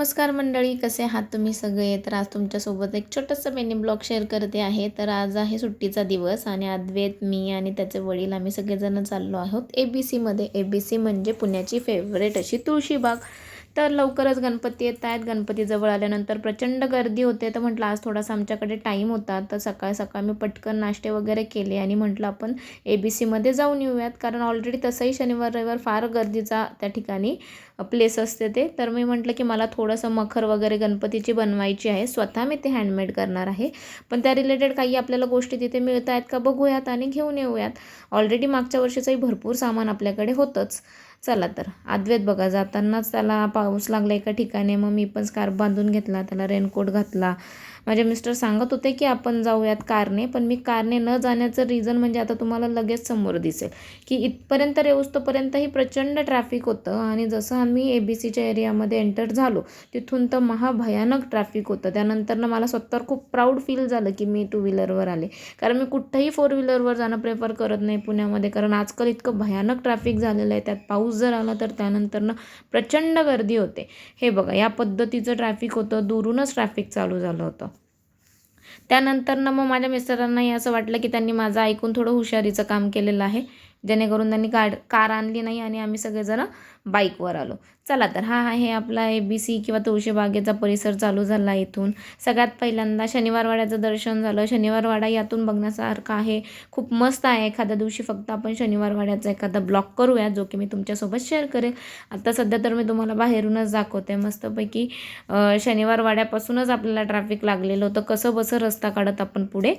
नमस्कार मंडळी कसे आहात तुम्ही सगळे? तर आज तुमच्यासोबत एक छोटंसं मेनी ब्लॉग शेअर करते आहे. तर आज आहे सुट्टीचा दिवस आणि अद्वैत मी आणि त्याचे वडील आम्ही सगळेजण चाललो आहोत ए बी सीमध्ये ए बी सी म्हणजे पुण्याची फेवरेट अशी तुळशीबाग तर लवकरच गणपती येत आहेत. गणपती जवळ आल्यानंतर प्रचंड गर्दी होते. तर म्हटलं आज थोडासा आमच्याकडे टाईम होता. तर सकाळ सकाळ मी पटकन नाश्ते वगैरे केले आणि म्हटलं आपण ए बी सीमध्ये जाऊन येऊयात. कारण ऑलरेडी तसंही शनिवार रविवार फार गर्दीचा त्या ठिकाणी प्लेस असते ते. तर मी म्हटलं की मला थोडंसं मखर वगैरे गणपतीची बनवायची आहे. स्वतः मी ते हँडमेड करणार आहे. पण त्या रिलेटेड काही आपल्याला गोष्टी तिथे मिळत आहेत का बघूयात आणि घेऊन येऊयात. ऑलरेडी मागच्या वर्षीचंही भरपूर सामान आपल्याकडे होतंच. चला तर. अद्वैत बघा जातानाच त्याला पाऊस लागला एका ठिकाणी मग मी पण स्कार्फ बांधून घेतला त्याला रेनकोट घातला. माझे मिस्टर सांगत होते की आपण जाऊयात कारने पण मी कारने न जाण्याचं रिझन म्हणजे आता तुम्हाला लगेच समोर दिसेल. की इथपर्यंत रेवस्तोपर्यंतही प्रचंड ट्रॅफिक होतं आणि जसं आम्ही ए बी सीच्या एरियामध्ये एंटर झालो तिथून तर महाभयानक ट्रॅफिक होतं. त्यानंतरनं मला स्वतःवर खूप प्राऊड फील झालं की मी टू व्हीलरवर आले. कारण मी कुठंही फोर व्हीलरवर जाणं प्रेफर करत नाही पुण्यामध्ये. कारण आजकाल इतकं भयानक ट्रॅफिक झालेलं आहे त्यात पाऊस जर आला तर त्यानंतरनं प्रचंड गर्दी होते. हे बघा या पद्धतीचं ट्रॅफिक होतं दुरूनच ट्रॅफिक चालू झालं होतं. त्यानंतर ना मग माझ्या मिस्टरांनाही असं वाटलं की त्यांनी माझं ऐकून थोडं हुशारीचं काम केलेलं आहे. जेणेकरून त्यांनी गाड कार आणली नाही आणि आम्ही सगळेजणं बाईकवर आलो. चला तर हा आहे आपला ए बी सी किंवा तुळशीबागेचा परिसर चालू झाला इथून. सगळ्यात पहिल्यांदा शनिवारवाड्याचं दर्शन झालं. शनिवारवाडा यातून बघण्यासारखा आहे. खूप मस्त आहे. एखाद्या दिवशी फक्त आपण शनिवारवाड्याचा एखादा ब्लॉग करूया जो की मी तुमच्यासोबत शेअर करेल आता सध्या तर मी तुम्हाला बाहेरूनच दाखवते. मस्तपैकी शनिवारवाड्यापासूनच आपल्याला ट्रॅफिक लागलेलं होतं. कसं बसं रस्ता काढत आपण पुढे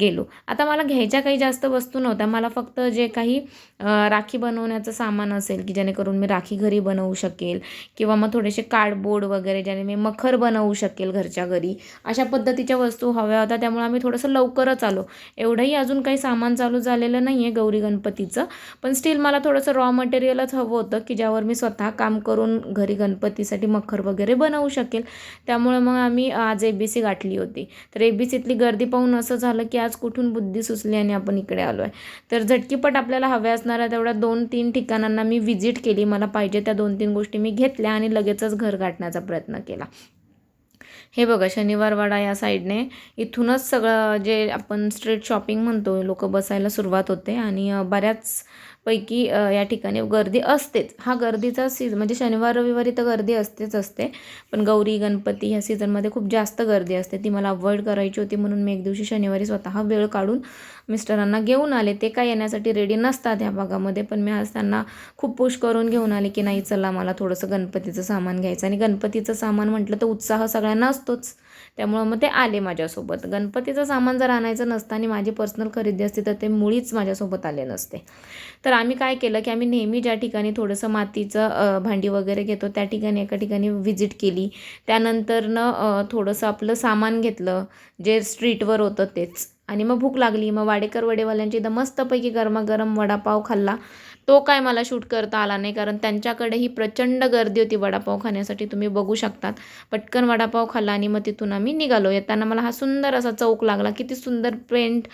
गेलो. आता मला घ्यायच्या काही जास्त वस्तू नव्हत्या. मला फक्त जे काही राखी बनवण्याचं सामान असेल की जेणेकरून मी राखी घरी बनवू शकेल किंवा मग थोडेसे कार्डबोर्ड वगैरे ज्याने मी मखर बनवू शकेल घरच्या घरी अशा पद्धतीच्या वस्तू हव्या होत्या. त्यामुळे आम्ही थोडंसं लवकरच आलो. एवढंही अजून काही सामान चालू झालेलं नाही आहे गौरी गणपतीचं. पण स्टील मला थोडंसं रॉ मटेरियलच हवं होतं की ज्यावर मी स्वतः काम करून घरी गणपतीसाठी मखर वगैरे बनवू शकेल. त्यामुळे मग आम्ही आज ए बी सी गाठली होती. तर ए बी सीतली गर्दी पाहून असं झालं की आज कुठून बुद्धी सुचली आणि आपण इकडे आलो आहे तर झटकीपट आपल्याला हव्या असणाऱ्या तेवढ्या दोन तीन ठिकाणांना मी व्हिजिट केली. मला पाहिजे त्या दोन तीन गोष्टी मी घेतल्या आणि लगेचच घर गाठण्याचा प्रयत्न केला. हे बघा शनिवारवाडा या साईडने इथूनच सगळं जे आपण स्ट्रीट शॉपिंग म्हणतो लोक बसायला सुरुवात होते आणि बऱ्याच पैकी या ठिकाणी गर्दी असतेच. हा गर्दीचा सीझ म्हणजे शनिवार रविवारी तर गर्दी असतेच असते. पण गौरी गणपती ह्या सीझनमध्ये खूप जास्त गर्दी असते. ती मला अवॉइड करायची होती म्हणून मी एक दिवशी शनिवारी स्वतः वेळ काढून मिस्टरांना घेऊन आले. ते काय येण्यासाठी रेडी नसतात ह्या भागामध्ये पण मी आज त्यांना खूप पुश करून घेऊन आले की नाही चला मला थोडंसं गणपतीचं सामान घ्यायचं. आणि गणपतीचं सामान म्हटलं तर उत्साह सगळ्यांना असतोच. त्यामुळं मग ते आले माझ्यासोबत. गणपतीचं सामान जर आणायचं नसतं आणि माझी पर्सनल खरेदी असते तर ते मुळीच माझ्यासोबत आले नसते. तर आम्ही काय केलं की आम्ही नेहमी ज्या ठिकाणी थोडंसं मातीचं भांडी वगैरे घेतो त्या ठिकाणी एका ठिकाणी व्हिजिट केली. त्यानंतरनं थोडंसं आपलं सामान घेतलं जे स्ट्रीटवर होतं तेच. आणि मग भूक लागली. मग वाडेकर वडेवाल्यांची तर मस्तपैकी गरमागरम वडापाव खाल्ला. तो काय मला शूट करता आला नाही कारण त्यांच्याकडेही प्रचंड गर्दी होती वडापाव खाण्यासाठी तुम्ही बघू शकतात. पटकन वडापाव खाल्ला आणि मग तिथून आम्ही निघालो. येताना मला हा सुंदर असा चौक लागला. किती सुंदर पेंट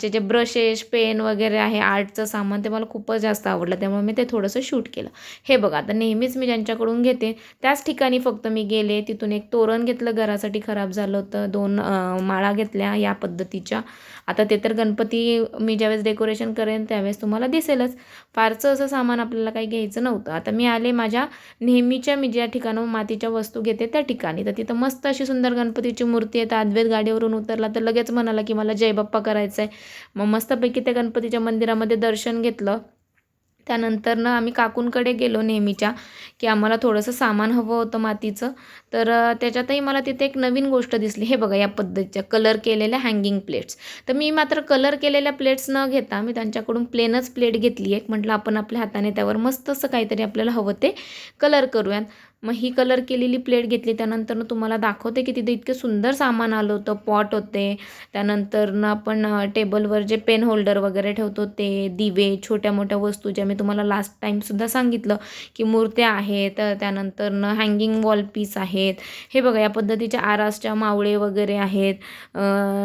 चे जे ब्रशेस पेन वगैरे आहे आर्टचं सामान ते मला खूपच जास्त आवडलं. त्यामुळे मी ते थोडंसं शूट केलं. हे बघा आता नेहमीच मी ज्यांच्याकडून घेते त्याच ठिकाणी फक्त मी गेले. तिथून एक तोरण घेतलं घरासाठी खराब झालं होतं. दोन माळा घेतल्या या पद्धतीच्या. आता ते तर गणपती मी ज्यावेळेस डेकोरेशन करेन त्यावेळेस तुम्हाला दिसेलच. फारसं असं सामान आपल्याला काही घ्यायचं नव्हतं. आता मी आले माझ्या नेहमीच्या मी ज्या ठिकाणं मातीच्या वस्तू घेते त्या ठिकाणी. तर तिथं मस्त अशी सुंदर गणपतीची मूर्ती आहे. तर अद्वैत गाडीवरून उतरला तर लगेच म्हणाला की मला जयबाप्पा करायचं आहे मग मस्तपैकी त्या गणपतीच्या मंदिरामध्ये दर्शन घेतलं. त्यानंतरनं आम्ही काकूंकडे गेलो नेहमीच्या की आम्हाला थोडंसं सामान हवं होतं मातीचं. तर त्याच्यातही मला तिथे एक नवीन गोष्ट दिसली. हे बघा या पद्धतीच्या कलर केलेल्या हँगिंग प्लेट्स तर मी मात्र कलर केलेल्या प्लेट्स न घेता मी त्यांच्याकडून प्लेनच प्लेट घेतली. एक म्हटलं आपण आपल्या हाताने त्यावर मस्त असं काहीतरी आपल्याला हवं ते कलर करूयात. मग ही कलर केलेली प्लेट घेतली. त्यानंतरनं तुम्हाला दाखवते की तिथे इतकं सुंदर सामान आलं होतं. पॉट होते. त्यानंतरनं आपण टेबलवर जे पेन होल्डर वगैरे ठेवतो ते दिवे छोट्या मोठ्या वस्तू ज्या मी तुम्हाला लास्ट टाईमसुद्धा सांगितलं की मूर्त्या आहेत. त्यानंतरनं हँगिंग वॉल पीस आहेत. हे बघा या पद्धतीच्या आरासच्या मावळे वगैरे आहेत.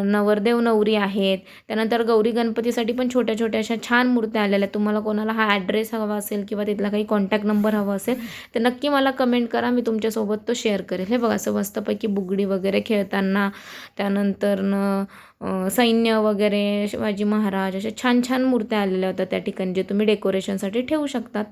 नवरदेव नवरी आहेत. त्यानंतर गौरी गणपतीसाठी पण छोट्या छोट्या अशा छान मूर्त्या आलेल्या तुम्हाला कोणाला हा ॲड्रेस हवा असेल किंवा तिथला काही कॉन्टॅक्ट नंबर हवा असेल तर नक्की मला कमेंट कमेंट करा मी तुमच्यासोबत तो शेअर करेल. हे बघा असं मस्तपैकी बुगडी वगैरे खेळताना त्यानंतर न सैन्य वगैरे शिवाजी महाराज अशा छान छान मूर्त्या आलेल्या होत्या त्या ठिकाणी जे तुम्ही डेकोरेशनसाठी ठेवू शकतात.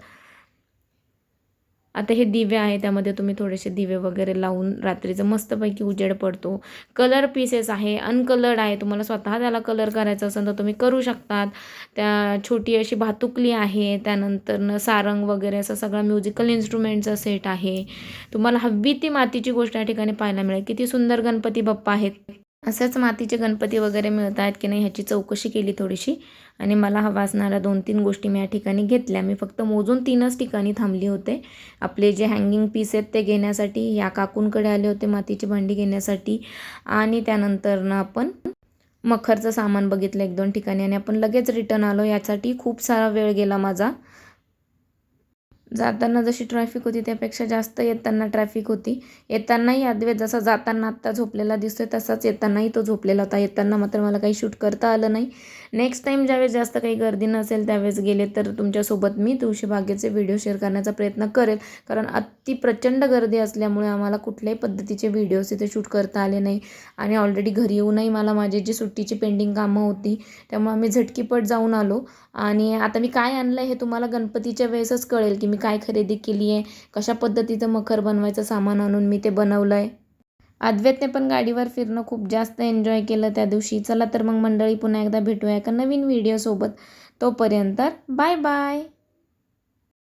आता हे दिवे आहे त्यामध्ये तुम्ही थोडेसे दिवे वगैरे लावून रात्रीचं मस्तपैकी उजेड पडतो. कलर पीसेस आहे अनकलर्ड आहे. तुम्हाला स्वतः त्याला कलर करायचा असेल तर तुम्ही करू शकतात. त्या छोटी अशी भातुकली आहे त्यानंतर सारंग वगैरे असं सगळा म्युझिकल इन्स्ट्रुमेंटचा सेट आहे. तुम्हाला हवी ती मातीची गोष्ट या ठिकाणी पाहायला मिळेल. किती सुंदर गणपती बाप्पा आहेत. असेच मातीचे गणपती वगैरे मिळत आहेत की नाही ह्याची चौकशी केली थोडीशी. आणि मला हवा असणाऱ्या दोन तीन गोष्टी मी या ठिकाणी घेतल्या. मी फक्त मोजून तीनच ठिकाणी थांबली होते. आपले जे हँगिंग पीस आहेत ते घेण्यासाठी या काकूंकडे आले होते मातीची भांडी घेण्यासाठी. आणि त्यानंतरनं आपण मखरचं सामान बघितलं एक दोन ठिकाणी. आणि आपण लगेच रिटर्न आलो. यासाठी खूप सारा वेळ गेला माझा. जाताना जशी ट्रॅफिक होती त्यापेक्षा जास्त येताना ट्रॅफिक होती. येतानाही अद्वैत जसा जाताना आत्ता झोपलेला दिसतोय तसाच येतानाही तो झोपलेला होता. येताना मात्र मला काही शूट करता आलं नाही. नेक्स्ट टाईम ज्यावेळेस जास्त काही गर्दी नसेल त्यावेळेस गेले तर तुमच्यासोबत मी तुळशीबागेचे व्हिडिओ शेअर करण्याचा प्रयत्न करेल. कारण अति प्रचंड गर्दी असल्यामुळे आम्हाला कुठल्याही पद्धतीचे व्हिडिओज तिथे शूट करता आले नाही. आणि ऑलरेडी घरी येऊनही मला माझी जी सुट्टीची पेंडिंग कामं होती त्यामुळे आम्ही झटकीपट जाऊन आलो. आणि आता मी काय आणलं हे तुम्हाला गणपतीच्या वेळेसच कळेल की मी काय खरेदी केली आहे? कशा पद्धतीचं मखर बनवायचं सामान आणून मी ते बनवलं आहे अद्वैतने पण गाडीवर फिरणं खूप जास्त एन्जॉय केलं त्या दिवशी. चला तर मग मंडळी पुन्हा एकदा भेटूया एका नवीन व्हिडिओसोबत तोपर्यंत बाय बाय